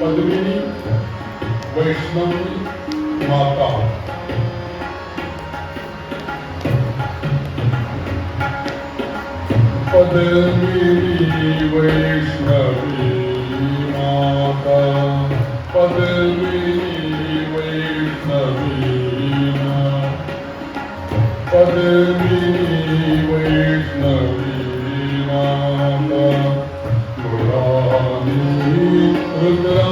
पद्मिनी वैष्णवी माता। पद्मिनी वैष्णवी माता। पद्मिनी वैष्णवी पद्मिनी वैष्णवी माता। मुरारी रुद्राणी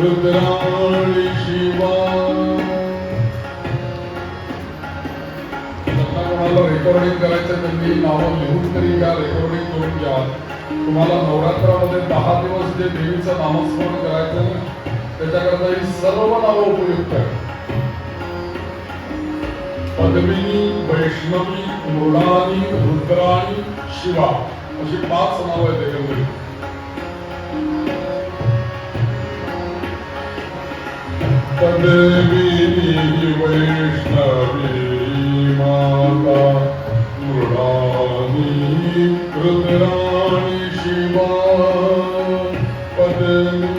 रुद्राणी शिवा कोणाला रेकॉर्डिंग करायचं त्यांनी नावं लिहून तरी या रेकॉर्डिंग करून घ्या तुम्हाला नवरात्रामध्ये दहा दिवस जे देवीचं नामस्मरण करायचं ना त्याच्याकरता ही सर्व नावं उपयुक्त आहे पद्मिनी वैष्णवी मृणाली रुद्राणी शिवा अशी पाच नावं आहेत एकंदरीत पद्मिनी वैष्णवी माता मृणाली रुद्राणी शिवा पद्मिनी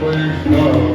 praise god.